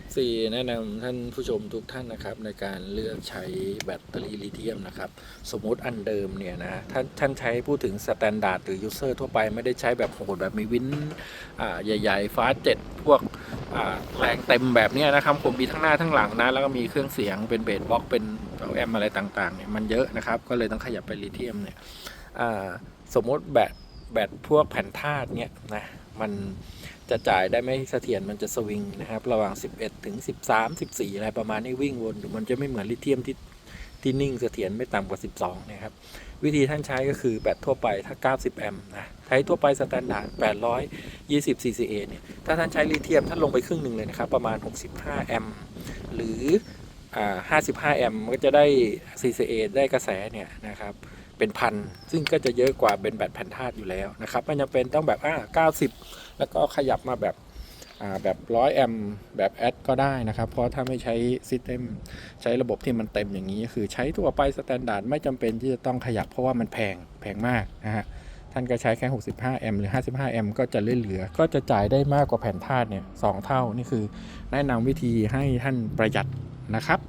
FC แนะนำท่านผู้ชมทุกท่านนะครับ ในการเลือกใช้แบตเตอรี่ลิเธียมนะครับ สมมติอันเดิมเนี่ยนะท่านท่านใช้พูดถึงสแตนดาร์ดหรือยูเซอร์ทั่วไปไม่ได้ใช้แบบโหดแบบมีวินใหญ่ๆฟ้าเจ็ดพวกแรงเต็มแบบเนี้ยนะครับ ผมมีทั้งหน้าทั้งหลังนะ แล้วก็มีเครื่องเสียงเป็นเบสบ็อกเป็นแอมอะไรต่างๆเนี่ยมันเยอะนะครับ ก็เลยต้องขยับไปลิเธียมเนี่ยสมมติแบตแบตพวกแผ่นธาตุเนี่ยนะ มันจะจ่ายได้ไม่เสถียรมันจะสวิงนะครับ ระหว่าง 11 ถึง 13 14 อะไรประมาณนี้วิ่งวนมันจะไม่เหมือนลิเธียมที่ที่นิ่งเสถียรไม่ต่ำกว่า 12 นะครับ วิธีท่านใช้ก็คือแบตทั่วไปถ้า 90 แอมป์นะใช้ทั่วไปสแตนดาร์ด820 CCA เนี่ยถ้าท่านใช้ลิเธียมท่านลงไปครึ่งหนึ่งเลยนะครับ ประมาณ 65 แอมป์หรืออ่า55 แอมป์ก็จะได้ CCA ได้กระแสเนี่ยนะครับ เป็นพัน ซึ่งก็จะเยอะกว่าเป็นแบตแผ่นธาตุอยู่แล้วนะครับไม่จำเป็นต้องแบบอ่า90 แล้วก็ขยับมาแบบอ่าแบบร้อยแอมแบบแอดก็ได้นะครับ เพราะถ้าไม่ใช้ซิสเต็มใช้ระบบที่มันเต็มอย่างนี้ คือใช้ทั่วไปสแตนดาร์ดไม่จำเป็นที่จะต้องขยับเพราะว่ามันแพงแพงมากนะฮะท่านก็ใช้แค่ 65 แอมป์หรือ 55 แอมป์ก็จะเหลือ ก็จะจ่ายได้มากกว่าแผ่นธาตุเนี่ยสองเท่านี่คือ แนะนำวิธีให้ท่านประหยัดนะครับ